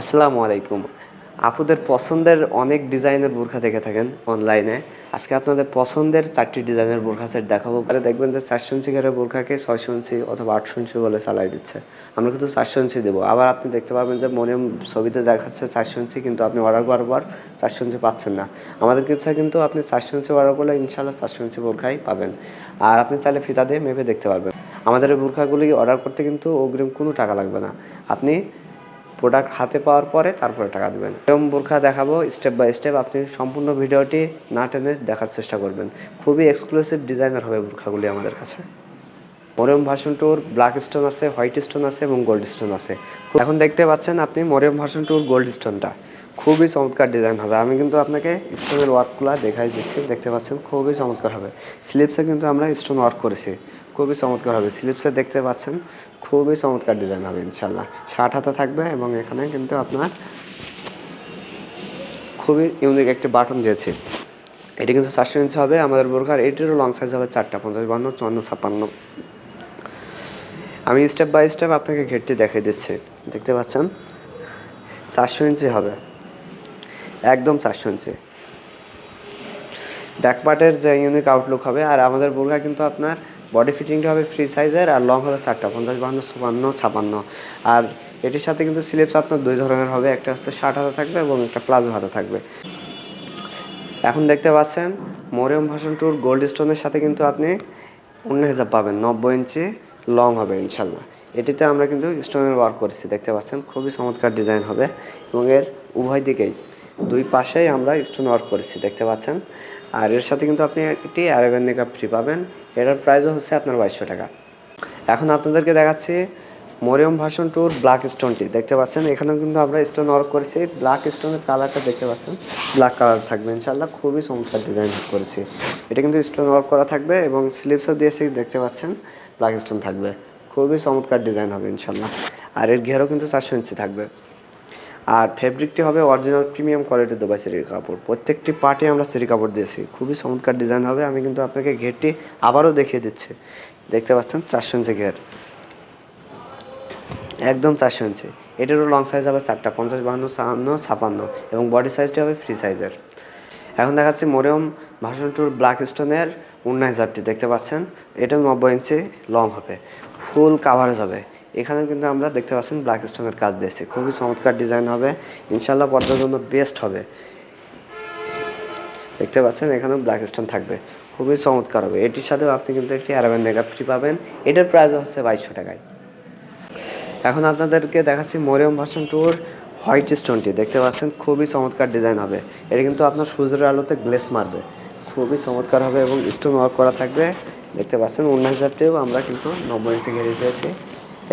আসসালামু আলাইকুম। আপুদের পছন্দের অনেক ডিজাইনের বোরখা দেখে থাকেন অনলাইনে। আজকে আপনাদের পছন্দের চারটি ডিজাইনের বোরখা সেট দেখাবো। পরে দেখবেন যে চারশো ইঞ্চি ঘেরের বোরখাকে ছয়শো ইঞ্চি অথবা আটশো ইঞ্চি বলে চালাই দিচ্ছে। আমরা কিন্তু চারশো ইঞ্চি দেবো। আবার আপনি দেখতে পাবেন যে মনে ছবিতে দেখাচ্ছে চারশো ইঞ্চি, কিন্তু আপনি অর্ডার করার পর চারশো ইঞ্চি পাচ্ছেন না। আমাদের কাছে কিন্তু আপনি চারশো ইঞ্চি অর্ডার করলে ইনশাল্লাহ চারশো ইঞ্চি বোরখাই পাবেন। আর আপনি চাইলে ফিতা দিয়ে মেপে দেখতে পারবেন। আমাদের এই বোরখাগুলি অর্ডার করতে কিন্তু অগ্রিম কোনো টাকা লাগবে না। আপনি প্রোডাক্ট হাতে পাওয়ার পরে তারপরে টাকা দেবেন। এরকম বোরখা দেখাবো স্টেপ বাই স্টেপ আপনি সম্পূর্ণ ভিডিওটি না টেনে দেখার চেষ্টা করবেন। খুবই এক্সক্লুসিভ ডিজাইনার হবে বোরখাগুলি আমাদের কাছে। মরিয়ম ভার্সন টুর ব্ল্যাক স্টোন আছে, হোয়াইট স্টোন আছে এবং গোল্ড স্টোন আছে। এখন দেখতে পাচ্ছেন আপনি মরিয়ম ভার্সন টুর গোল্ড স্টোনটা। খুবই চমৎকার ডিজাইন হবে। আমি কিন্তু আপনাকে স্টোনের ওয়ার্কগুলো দেখাই দিচ্ছি, দেখতে পাচ্ছেন খুবই চমৎকার হবে। স্লিপসে কিন্তু আমরা স্টোন ওয়ার্ক করেছি, খুবই চমৎকার হবে। স্লিপসে দেখতে পাচ্ছেন খুবই চমৎকার ডিজাইন হবে ইনশাল্লাহ ষাট হাতে থাকবে এবং এখানে কিন্তু আপনার খুবই ইউনিক একটি বাটন দিয়েছে। এটি কিন্তু চারশো ইঞ্চি হবে, আমাদের বোরখার এটিরও লং সাইজ হবে চারটা, পঞ্চাশ বান্ন, চুয়ান্ন, ছাপ্পান্ন। আমি স্টেপ বাই স্টেপ আপনাকে ঘেরটি দেখিয়ে দিচ্ছি, দেখতে পাচ্ছেন? চারশো ইঞ্চি হবে। একদম চারশো ইঞ্চি। ব্যাক পার্টের যে ইউনিক আউটলুক হবে, আর আমাদের বোরখা কিন্তু আপনার বডি ফিটিংটা হবে ফ্রি সাইজের আর লং হবে চারটা, পঞ্চাশ, বাহান্ন চুপান্ন ছাপান্ন। আর এটির সাথে কিন্তু স্লিপস আপনার দুই ধরনের হবে, একটা হচ্ছে ষাট হাতে থাকবে এবং একটা প্লাজো হাতে থাকবে। এখন দেখতে পাচ্ছেন, মরিয়ম ভাষণ টুর গোল্ড স্টোনের সাথে কিন্তু আপনি অন্য হিসাব পাবেন, নব্বই ইঞ্চি লং হবে ইনশাল্লাহ। এটিতে আমরা কিন্তু স্টোনের ওয়ার্ক করছি, দেখতে পাচ্ছেন, খুবই চমৎকার ডিজাইন হবে এবং এর উভয় দিকেই দুই পাশেই আমরা স্টোন ওয়ার্ক করেছি, দেখতে পাচ্ছেন? আর এর সাথে কিন্তু আপনি একটি অ্যারাবিয়ান মেকআপ ফ্রি পাবেন। এটার প্রাইসও হচ্ছে আপনার বাইশশো টাকা। এখন আপনাদেরকে দেখাচ্ছি মরিয়ম ভাষণ টুর ব্ল্যাক স্টোনটি দেখতে পাচ্ছেন? এখানেও কিন্তু আমরা স্টোন ওয়ার্ক করেছি। ব্ল্যাক স্টোনের কালারটা দেখতে পাচ্ছেন? ব্ল্যাক কালার থাকবে ইনশাল্লাহ খুবই চমৎকার ডিজাইন করেছি। এটা কিন্তু স্টোন ওয়ার্ক করা থাকবে এবং স্লিপসও দিয়েছি, দেখতে পাচ্ছেন? ব্ল্যাক স্টোন থাকবে। খুবই চমৎকার ডিজাইন হবে ইনশাল্লাহ আর এর ঘেরও কিন্তু চারশো ইঞ্চি থাকবে। আর ফেব্রিকটি হবে অরিজিনাল প্রিমিয়াম কোয়ালিটির দুবাই সেরির কাপড়। প্রত্যেকটি পার্টে আমরা সেরি কাপড় দিয়েছি। খুবই চমৎকার ডিজাইন হবে। আমি কিন্তু আপনাকে ঘেরটি আবারও দেখিয়ে দিচ্ছি। দেখতে পাচ্ছেন চারশো ইঞ্চি ঘের। একদম চারশো ইঞ্চি। এটারও লং সাইজ হবে চারটা, পঞ্চাশ, বাহান্ন ছাহান্ন ছাপান্ন এবং বডি সাইজটি হবে ফ্রি সাইজের এখন দেখাচ্ছি মরিয়ম ভার্সন টুর ব্ল্যাক স্টোনের উন্না হিসাবটি দেখতে পাচ্ছেন? এটাও নব্বই ইঞ্চি লং হবে। ফুল কাভারেজ হবে। এখানেও কিন্তু আমরা দেখতে পাচ্ছেন ব্ল্যাক স্টোনের কাজ দিয়েছি। খুবই চমৎকার ডিজাইন হবে। ইনশাল্লাহ পর্দার জন্য বেস্ট হবে। দেখতে পাচ্ছেন এখানেও ব্ল্যাক স্টোন থাকবে। খুবই চমৎকার হবে। এটির সাথেও আপনি কিন্তু একটি অ্যারাবেন মেকআপ ফ্রি পাবেন। এটার প্রাইস হচ্ছে বাইশশো টাকায়। এখন আপনাদেরকে দেখাচ্ছি মরিয়ম ভার্সন টুর হোয়াইট স্টোনটি দেখতে পাচ্ছেন খুবই চমৎকার ডিজাইন হবে। এটা কিন্তু আপনার সূর্যের আলোতে গ্লেস মারবে। খুবই চমৎকার হবে এবং স্টোন ওয়ার্ক করা থাকবে। দেখতে পাচ্ছেন অন্য হিসাবটিও আমরা কিন্তু নব্বই ইঞ্চি ঘিরে দিয়েছি।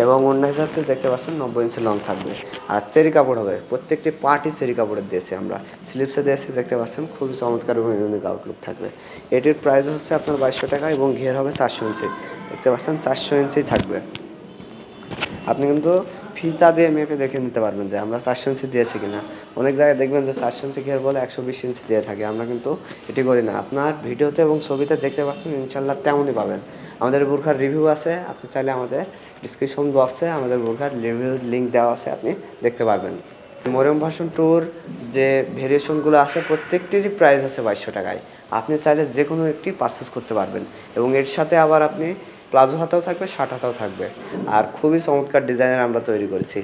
এবং অন্য হিসাবটি দেখতে পাচ্ছেন নব্বই ইঞ্চি লং থাকবে। আর চেরি কাপড় হবে। প্রত্যেকটি পার্টি চেরি কাপড়ের দিয়েছি আমরা। স্লিপসে দিয়েছি দেখতে পাচ্ছেন খুবই চমৎকার এবং ইউনিক আউটলুক থাকবে। এটির প্রাইস হচ্ছে আপনার বাইশশো টাকা এবং ঘের হবে চারশো ইঞ্চি দেখতে পাচ্ছেন চারশো ইঞ্চি থাকবে। আপনি কিন্তু ফিতা দিয়ে মেপে দেখে নিতে পারবেন যে আমরা চারশো ইঞ্চি দিয়েছি কিনা। অনেক জায়গায় দেখবেন যে চারশো ইঞ্চি ঘের বলে একশো বিশ ইঞ্চি দিয়ে থাকে। আমরা কিন্তু এটি করি না। আপনার ভিডিওতে এবং ছবিতে দেখতে পাচ্ছেন ইনশাল্লাহ তেমনই পাবেন। আমাদের বোরখার রিভিউ আছে, আপনি চাইলে আমাদের ডিসক্রিপশন বক্সে আমাদের বোরখার রিভিউ লিঙ্ক দেওয়া আছে, আপনি দেখতে পারবেন। মরিয়ম ভার্সন ট্যুর যে ভেরিয়েশনগুলো আছে, প্রত্যেকটিরই প্রাইস আছে বাইশশো টাকায়। আপনি চাইলে যে কোনো একটি পারচেস করতে পারবেন। এবং এর সাথে আবার আপনি প্লাজো হাতাও থাকবে শার্ট হাতাও থাকবে। আর খুবই চমৎকার ডিজাইনের আমরা তৈরি করেছি।